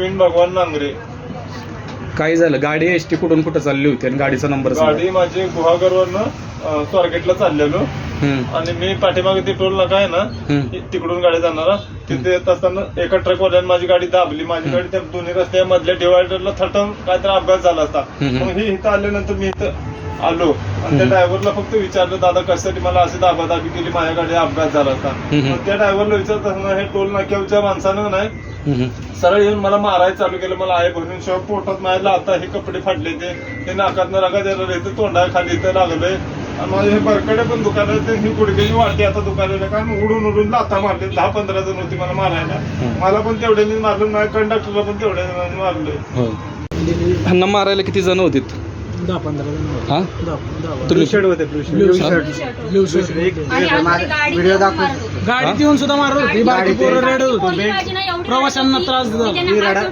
प्रवीण भगवान नांगरे. काय झालं? गाडी एस टी कुठून कुठं चालली होती आणि गाडीचा नंबर सांगा. गाडी माझी गुहागरवरनं स्वारगेटला चाललेलो. हम्म, आणि मी पाठीमागे ते टोल नाका आहे ना हम्म. तिकडून गाडी जाणारा. तिथे येत असताना एका ट्रकवाल्याने माझी गाडी दाबली. माझी गाडी त्या दोन्ही रस्त्या मधल्या डिवायडरला थटम काहीतरी अपघात झाला असता. हम्म. मग ही इथं आल्यानंतर मी इथं आलो. आणि त्या ड्रायव्हरला फक्त विचारलं दादा कशासाठी मला अशी दाबादाबी केली? माझ्या गाडी अपघात झाला असता. हम्म. मग त्या ड्रायव्हरला विचारत असताना हे टोल नाक्याच्या माणसानं नाही सरळ येऊन मला मारायला चालू केलं. मला आहे भरून शिवाय पोटात माझ्या आता हे कपडे फाडले ते. ते नाकात रगा द्यायला राहते तोंडा खाली इथं लागलंय. आणि माझे हे बरकडे पण दुकान ते ही गुडघ्याची वाटी आता दुकानाला कारण उडून उडून लाथा मारले. दहा पंधरा जण होती मला मारायला. मला पण तेवढ्याने मारलं. माझ्या कंडक्टरला पण तेवढ्याने मारलंय हो. ह्यांना मारायला किती जण होते दहा पंधरा जण हा? होते. गाडी. गाडीत येऊन सुद्धा मारत होती बाकी पोरं रडत होती प्रवाशांना त्रास दिला.